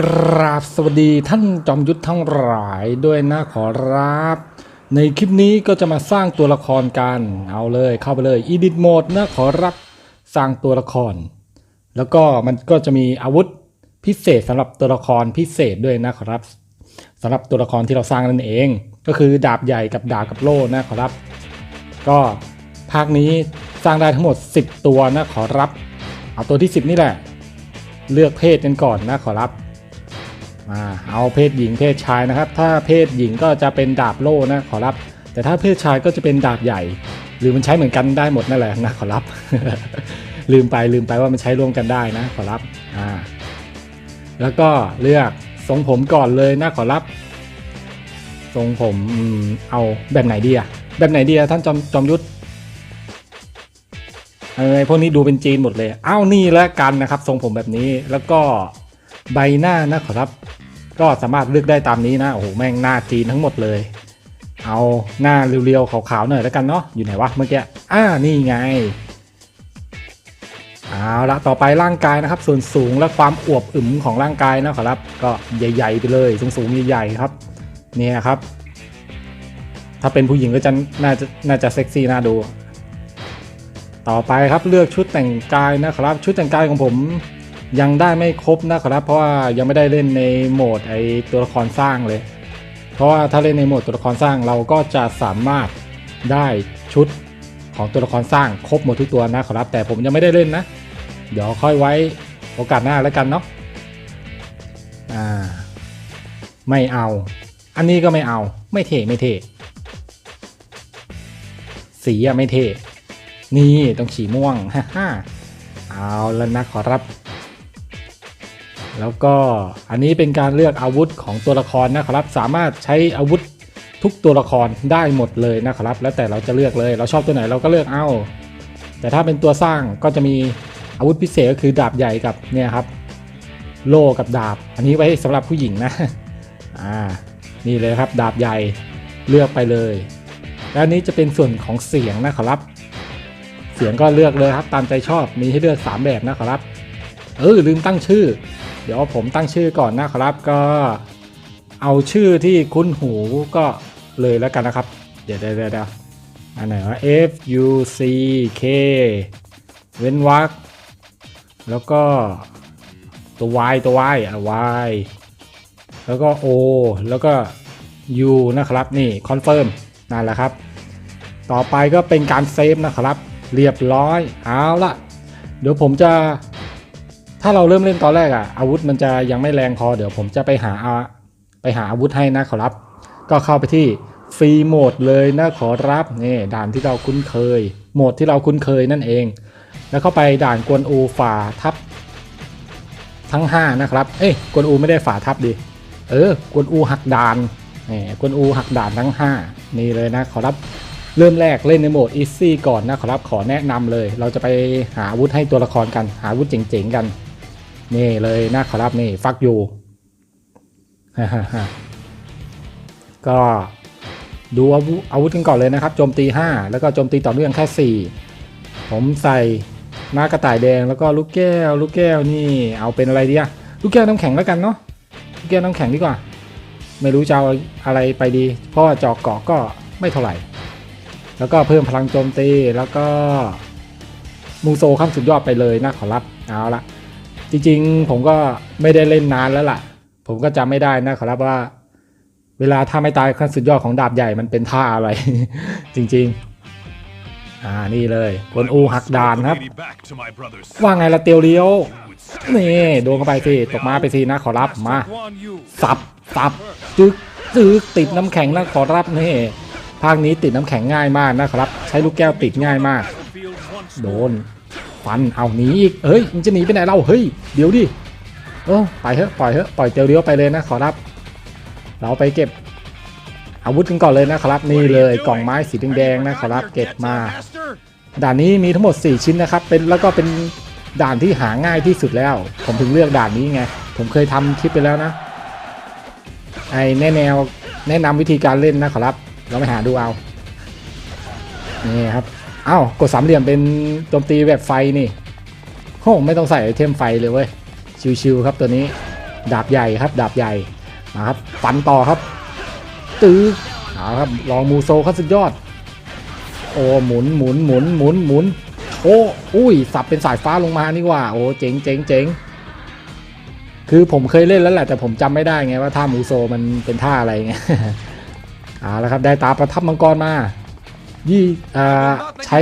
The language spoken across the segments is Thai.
กราบสวัสดีท่านจอมยุทธทั้งหลายด้วยนะขอรับ ในคลิปนี้ก็จะมาสร้างตัวละครกันเอาเลยเข้าไปเลย Edit Mode นะขอรับสร้างตัวละคร แล้วก็มันก็จะมีอาวุธพิเศษสำหรับตัวละครพิเศษด้วยนะขอรับสำหรับตัวละครที่เราสร้างนั่นเอง ก็คือดาบใหญ่กับดาบกับโล่นะขอรับ ก็ภาคนี้สร้างได้ทั้งหมด 10 ตัวนะขอรับ เอาตัวที่ 10 นี่แหละ เลือกเพศกันก่อนนะขอรับ มาเอาเพศหญิงเพศชายนะครับ ถ้าเพศหญิงก็จะเป็นดาบโล่นะขอรับ แต่ถ้าเพศชายก็จะเป็นดาบใหญ่ หรือมันใช้เหมือนกันได้หมดนั่นแหละนะขอรับ ลืมไปลืมไปว่ามันใช้ร่วมกันได้นะขอรับอ่าแล้วก็เลือกทรงผมก่อนเลยนะขอรับทรงผมเอาแบบไหนดีอะแบบไหนดีอะท่านจอมจอมยุทธเออพวกนี้ดูเป็นจีนหมดเลย อ้าวนี่แล้วกันนะครับ ทรงผมแบบนี้แล้วก็ ใบหน้านะขอรับ ก็สามารถเลือกได้ตามนี้นะโอ้โหแม่งหน้าจีนทั้งหมดเลย เอาหน้าเรียวๆขาวๆหน่อยแล้วกันเนาะอยู่ไหนวะเมื่อกี้อ่านี่ไงเอาละต่อไปร่างกายนะครับ ส่วนสูงและความอวบอึมของร่างกายนะขอรับ ก็ใหญ่ ๆ ไปเลยสูงๆใหญ่ๆครับเนี่ยครับ ถ้าเป็นผู้หญิงก็จะน่าจะน่าจะเซ็กซี่น่าดู ต่อไปครับเลือกชุดแต่งกายนะครับ ชุดแต่งกายของผม ยังได้ไม่ครบนะครับ เพราะว่ายังไม่ได้เล่นในโหมดไอตัวละครสร้างเลย เพราะว่าถ้าเล่นในโหมดตัวละครสร้างเราก็จะสามารถได้ชุดของตัวละครสร้างครบหมดทุกตัวนะครับ แต่ผมยังไม่ได้เล่นนะ เดี๋ยวค่อยไว้โอกาสหน้าแล้วกันเนาะอ่าไม่เอา อันนี้ก็ไม่เอาไม่เท่ไม่เท่สีอะไม่เท่นี่ต้องฉีม่วงฮ่าฮ่าเอาแล้วนะขอรับ แล้วก็อันนี้เป็นการเลือกอาวุธของตัวละครนะครับ สามารถใช้อาวุธทุกตัวละครได้หมดเลยนะครับ แล้วแต่เราจะเลือกเลย เราชอบตัวไหนเราก็เลือกเอา แต่ถ้าเป็นตัวสร้างก็จะมีอาวุธพิเศษก็คือดาบใหญ่กับเนี่ยครับ โล่กับดาบ อันนี้ไว้สำหรับผู้หญิงนะอ่านี่เลยครับ ดาบใหญ่เลือกไปเลย แล้วนนี้จะเป็นส่วนของเสียงนะครับ เสียงก็เลือกเลยครับตามใจชอบมีให้เลือก 3 แบบนะครับเออลืมตั้งชื่อ เดี๋ยวผมตั้งชื่อก่อนนะครับก็เอาชื่อที่คุ้นหูก็เลยแล้วกันนะครับ เดี๋ยวเดี๋ยวเดี๋ยวอันไหนวะ F U C K เว้นวรรคแล้วก็ตัว Y ตัว Y อะ Y แล้วก็ O แล้วก็ U นะครับนี่คอนเฟิร์มนั่นแหละครับ ต่อไปก็เป็นการเซฟนะครับ เรียบร้อยเอาละเดี๋ยวผมจะ ถ้าเราเริ่มเล่นตอนแรกอะอาวุธมันจะยังไม่แรงพอเดี๋ยวผมจะไปหาไปหาอาวุธให้นะขอรับ ก็เข้าไปที่ฟรีโหมดเลยนะขอรับนี่ด่านที่เราคุ้นเคย โหมดที่เราคุ้นเคยนั่นเอง แล้วเข้าไปด่านกวนอูฝ่าทับ ทั้ง 5 นะครับ เอ้ยกวนอูไม่ได้ฝ่าทับดิเออกวนอูหักด่านนี่กวนอูหักด่านทั้ง 5 นี่เลยนะขอรับเริ่มแรกเล่นในโหมด Easy ก่อนนะครับขอแนะนำเลย เราจะไปหาอาวุธให้ตัวละครกัน หาอาวุธเจ๋งๆกัน นี่เลยนะขอรับนี่ฟักยูก็ดูอาวุธอาวุธกันก่อนเลยนะครับโจมตี 5 แล้วก็โจมตีต่อเนื่องแค่ 4 ผมใส่หน้ากระต่ายแดงแล้วก็ลูกแก้ว ลูกแก้วนี่เอาเป็นอะไรดีอะลูกแก้วน้ำแข็งแล้วกันเนาะลูกแก้วน้ำแข็งดีกว่า ไม่รู้จะเอาอะไรไปดี เพราะว่าจอกเกาะก็ไม่เท่าไหร่ แล้วก็เพิ่มพลังโจมตีแล้วก็มูโซขั้นสุดยอดไปเลยนะขอรับเอาละ จริงๆ ผมก็ไม่ได้เล่นนานแล้วล่ะ ผมก็จำไม่ได้นะขอรับว่า เวลาท่าไม่ตายขั้นสุดยอดของดาบใหญ่มันเป็นท่าอะไร จริงๆ อ่านี่เลยกวนอูหักดานครับ ว่าไงละเตียวเลี้ยวนี่โดนเข้าไปสิตกมาไปสินะขอรับมาสับสับจึกจึกติดน้ำแข็งนะขอรับนี่ภาคนี้ติดน้ำแข็งง่ายมากนะครับ ใช้ลูกแก้วติดง่ายมาก โดน ฟันเอาหนีอีกเฮ้ยมันจะหนีไปไหนเราเฮ้ยเดี๋ยวดิเออไปเถอะปล่อยเถอะปล่อยเตียวเลี้ยวไปเลยนะขอรับ เราไปเก็บ อาวุธกันก่อนเลยนะครับนี่เลยกล่องไม้สีแดงๆนะขอรับเก็บมาด่านนี้มีทั้งหมด 4 ชิ้นนะครับ เป็นแล้วก็เป็นด่านที่หาง่ายที่สุดแล้ว ผมถึงเลือกด่านนี้ไง ผมเคยทำคลิปไปแล้วนะ ไอแนแนวแนะนำวิธีการเล่นนะขอรับ เราไปหาดูเอา นี่ครับ อ้ากดสามเหลี่ยมเป็นโจมตีแบบไฟนี่โหไม่ต้องใส่ไอเทมไฟเลยเว้ย ชิวๆครับตัวนี้ ดาบใหญ่ครับ ดาบใหญ่มาครับฟันต่อครับ ตื้อเอาครับลองมูโซเขาสุดยอด โอ้หมุนหมุนหมุนหมุนหมุนโอ้อุ้ยสับเป็นสายฟ้าลงมานี่ว่าโอ้เจ๋งเจ๋งเจ๋งคือผมเคยเล่นแล้วแหละแต่ผมจำไม่ได้ไงว่าท่ามูโซมันเป็นท่าอะไรไงเอาละครับได้ตาประทับมังกรมา ยี่ใช้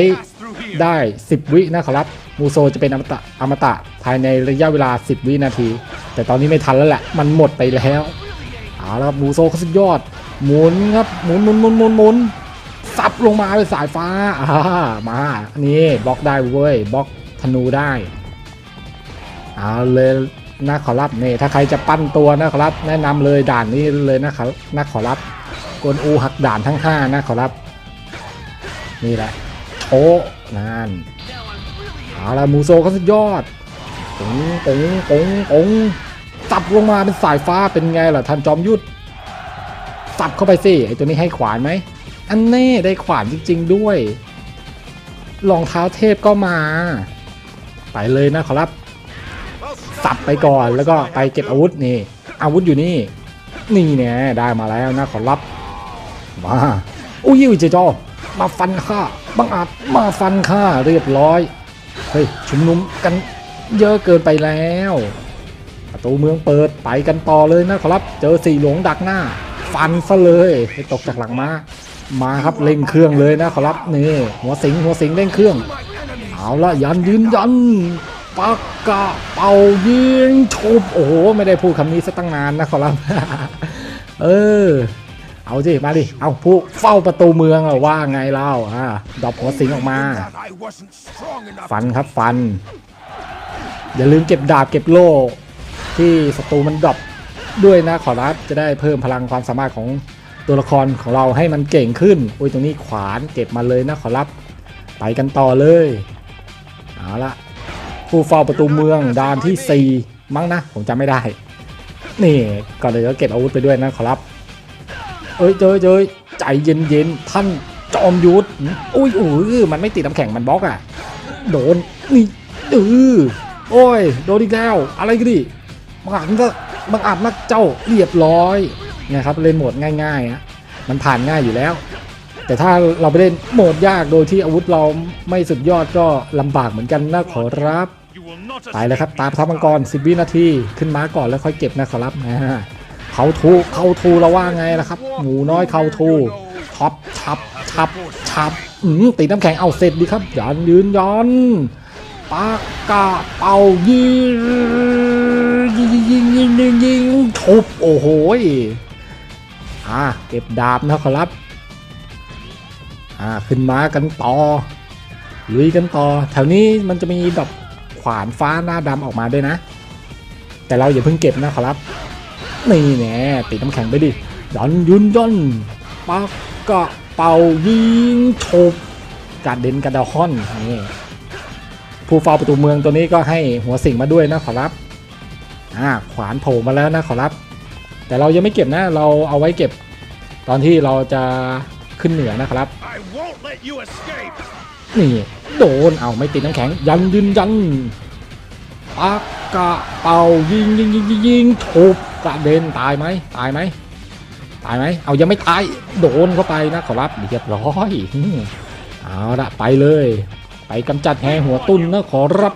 ได้ 10 วินะครับ มูโซจะเป็นอมตะอมตะภายในระยะเวลา 10 วินาที แต่ตอนนี้ไม่ทันแล้วแหละ มันหมดไปแล้วเอาละครับมูโซเขาสุดยอด หมุนครับ หมุนหมุนหมุนหมุนหมุนซับลงมาเป็นสายฟ้าอ่ามาอันนี้บล็อกได้เว้ยบล็อกธนูได้เอาเลยนะขอรับนี่ถ้าใครจะปั้นตัวนะขอรับแนะนำเลยด่านนี้เลยนะครับนะขอรับกวนอูหักด่านทั้งห้านะขอรับ นี่แหละโชะนั่นเอาละมูโซเขาสุดยอดตงตงตงตงสับลงมาเป็นสายฟ้าเป็นไงล่ะท่านจอมยุทธสับเข้าไปสิไอตัวนี้ให้ขวานไหมอันแน่ได้ขวานจริง ๆ ด้วยรองเท้าเทพก็มา ไปเลยนะขอรับสับไปก่อนแล้วก็ไปเก็บอาวุธนี่ อาวุธอยู่นี่ นี่เนี่ยได้มาแล้วนะขอรับมาอุ้ยยิวเจจอ มาฟันข้าบังอาจมาฟันข้าเรียบร้อย เฮ้ยชุมนุมกันเยอะเกินไปแล้ว ประตูเมืองเปิดไปกันต่อเลยนะครับ เจอสี่หลวงดักหน้า ฟันซะเลยให้ตกจากหลังมา มาครับเร่งเครื่องเลยนะครับนี่หัวสิงหัวสิงเร่งเครื่อง เอาละยันยืนยันปากกะเป่ายิงชุบโอ้โหไม่ได้พูดคำนี้ซะตั้งนานนะครับ เออ เอาสิมาดิเอาผู้เฝ้าประตูเมืองอะว่าไงเล่าอ่าดอกหัวสิงออกมา ฟันครับฟัน อย่าลืมเก็บดาบเก็บโล่ที่ศัตรูมันดรอปด้วยนะขอรับจะได้เพิ่มพลังความสามารถของตัวละครของเราให้มันเก่งขึ้นอุ้ยตรงนี้ขวานเก็บมาเลยนะขอรับไปกันต่อเลยเอาละผู้เฝ้าประตูเมืองด่านที่ 4 มั้งนะ ผมจำไม่ได้ นี่ก็เลยก็เก็บอาวุธไปด้วยนะขอรับ เอ้ยเจอเจอใจเย็นเย็นๆท่านจอมยุทธอุ้ยอุ้ยมันไม่ติดน้ำแข็งมันบล็อกอะ โดนนี่เออโอ้ยโดนอีกแล้วอะไรกันดิบังอาจก็บังอาจนักเจ้าเรียบร้อยเนี่ยครับเล่นโหมดง่ายๆอะมันผ่านง่ายอยู่แล้ว แต่ถ้าเราไปเล่นโหมดยากโดยที่อาวุธเราไม่สุดยอดก็ลำบากเหมือนกันนะขอรับไปเลยครับตาประทับมังกร 10 วินาที ขึ้นม้าก่อนแล้วค่อยเก็บนะขอรับนะ เขาทูเขาทูเราว่าไงล่ะครับ หมูน้อยเขาทูท็อปชับชับชับอืมตีน้ำแข็งเอาเสร็จดีครับยันยืนยันปากกาเป่ายิงยิงยิงยิงยิงยิงทุบโอ้โหยอ่าเก็บดาบนะขอรับอ่าขึ้นมากันต่อลุยกันต่อ แถวนี้มันจะมีดอกขวานฟ้าหน้าดำออกมาด้วยนะ แต่เราอย่าเพิ่งเก็บนะขอรับ นี่แน่ติดน้ำแข็งไปดิยันยุนยันปากกะเป่ายิงโฉบกระเด็นกระดาฮอนนี่ผู้เฝ้าประตูเมืองตัวนี้ก็ให้หัวสิงมาด้วยนะขอรับอ่าขวานโผล่มาแล้วนะขอรับ แต่เรายังไม่เก็บนะ เราเอาไว้เก็บ ตอนที่เราจะขึ้นเหนือนะครับ I won't let you escape. นี่โดนเอาไม่ติดน้ำแข็ง ยันยืนยันปากกะเป่ายิงยิงยิงยิงยิงถูก กระเด็นตายไหมตายไหมตายไหมเอายังไม่ตายโดนเข้าไปนะขอรับเรียบร้อยเอาละไปเลย ไปกำจัดแหหัวตุ้นนะขอรับ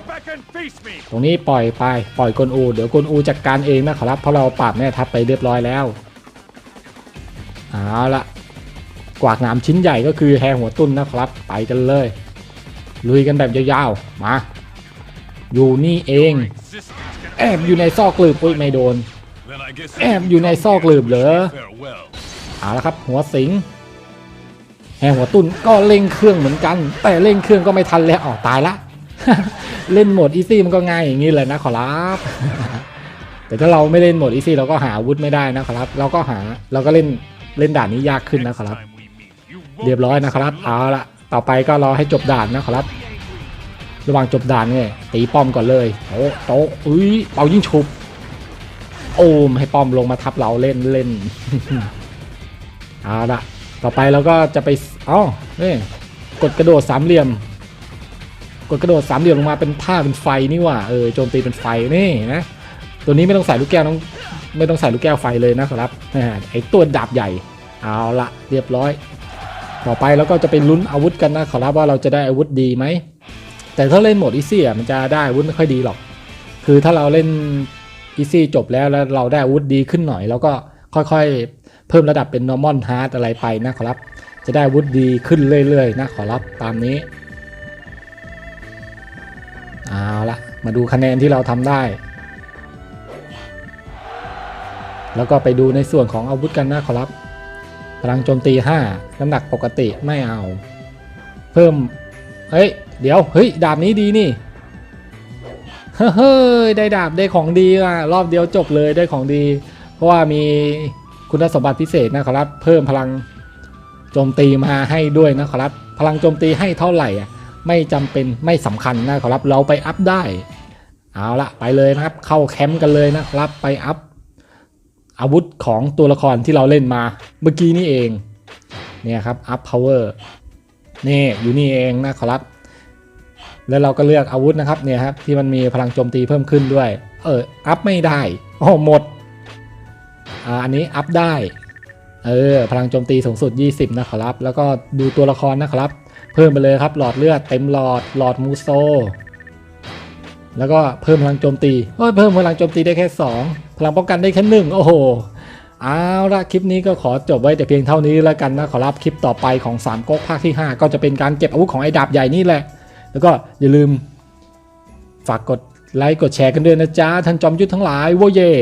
ตรงนี้ปล่อยไปปล่อยกลอู เดี๋ยวกลอูจัดการเองนะขอรับเพราะเราปราบแม่ทัพไปเรียบร้อยแล้วเอาละกวากหนามชิ้นใหญ่ก็คือแฮหัวตุ้นนะครับ ไปกันเลย ลุยกันแบบยาวๆมา อยู่นี่เอง แอบอยู่ในซอกกลืบอุ้ยไม่โดน แอบอยู่ในซอกหลืบเหรอเอาละครับ หัวสิงแฮหัวตุนก็เร่งเครื่องเหมือนกัน แต่เร่งเครื่องก็ไม่ทันแล้วอ๋อตายละ เล่นโหมดอีซี่มันก็ง่ายอย่างนี้เลยนะขอรับแต่ถ้าเราไม่เล่นโหมดอีซี่เราก็หาอาวุธไม่ได้นะครับ เราก็หาเราก็เล่นเล่นด่านนี้ยากขึ้นนะครับ เรียบร้อยนะครับเอาละต่อไปก็รอให้จบด่านนะครับ ระหว่างจบด่านเนี่ยตีป้อมก่อนเลยโต๊ะโต๊ะอุ้ยเป่ายิ่งฉุบ โอมให้ป้อมลงมาทับเราเล่นเล่นเอาละต่อไปเราก็จะไปอ๋อนี่กดกระโดดสามเหลี่ยม กดกระโดดสามเหลี่ยมลงมาเป็นท่าเป็นไฟนี่หว่าเออโจมตีเป็นไฟนี่นะตัวนี้ไม่ต้องใส่ลูกแก้วต้องไม่ต้องใส่ลูกแก้วไฟเลยนะครับอ่าไอตัวดาบใหญ่เอาละเรียบร้อย ต่อไปเราก็จะไปลุ้นอาวุธกันนะขอรับว่าเราจะได้อาวุธดีไหมแต่ถ้าเล่นโหมดอีซี่อะมันจะได้อาวุธไม่ค่อยดีหรอก คือถ้าเราเล่น อีซี่จบแล้วแล้วเราได้อาวุธดีขึ้นหน่อย แล้วก็ค่อยๆ เพิ่มระดับเป็น normal hard อะไรไปนะขอรับ จะได้อาวุธดีขึ้นเรื่อยๆ นะขอรับตามนี้เอาละมาดูคะแนนที่เราทำได้ แล้วก็ไปดูในส่วนของอาวุธกันนะขอรับพลังโจมตี 5 น้ำหนักปกติไม่เอา เพิ่ม เฮ้ย เดี๋ยว เฮ้ย ดาบนี้ดีนี่ เฮ้ยได้ดาบได้ของดีอะรอบเดียวจบเลยได้ของดี เพราะว่ามีคุณสมบัติพิเศษนะครับ เพิ่มพลังโจมตีมาให้ด้วยนะครับ พลังโจมตีให้เท่าไหร่อะไม่จำเป็นไม่สำคัญนะครับ เราไปอัพได้ เอาละไปเลยนะครับ เข้าแคมป์กันเลยนะครับ ไปอัพอาวุธของตัวละครที่เราเล่นมาเมื่อกี้นี่เอง เนี่ยครับ up power นี่อยู่นี่เองนะครับ แล้วเราก็เลือกอาวุธนะครับเนี่ยครับที่มันมีพลังโจมตีเพิ่มขึ้นด้วย เอออัพไม่ได้โอ้หมดอ่าอันนี้อัพได้เออพลังโจมตีสูงสุด 20 นะครับ แล้วก็ดูตัวละครนะครับ เพิ่มไปเลยครับหลอดเลือดเต็มหลอดหลอดมูโซ แล้วก็เพิ่มพลังโจมตีโอ้ยเพิ่มพลังโจมตีได้แค่ 2 พลังป้องกันได้แค่หนึ่งโอ้โหเอาละคลิปนี้ก็ขอจบไว้แต่เพียงเท่านี้แล้วกันนะขอรับคลิปต่อไปของ3ก๊กภาคที่ 5 ก็จะเป็นการเก็บอาวุธของไอ้ดาบใหญ่นี่แหละ แล้วก็อย่าลืมฝากกดไลค์กดแชร์กันด้วยนะจ๊ะท่านจอมยุทธทั้งหลายโวเย่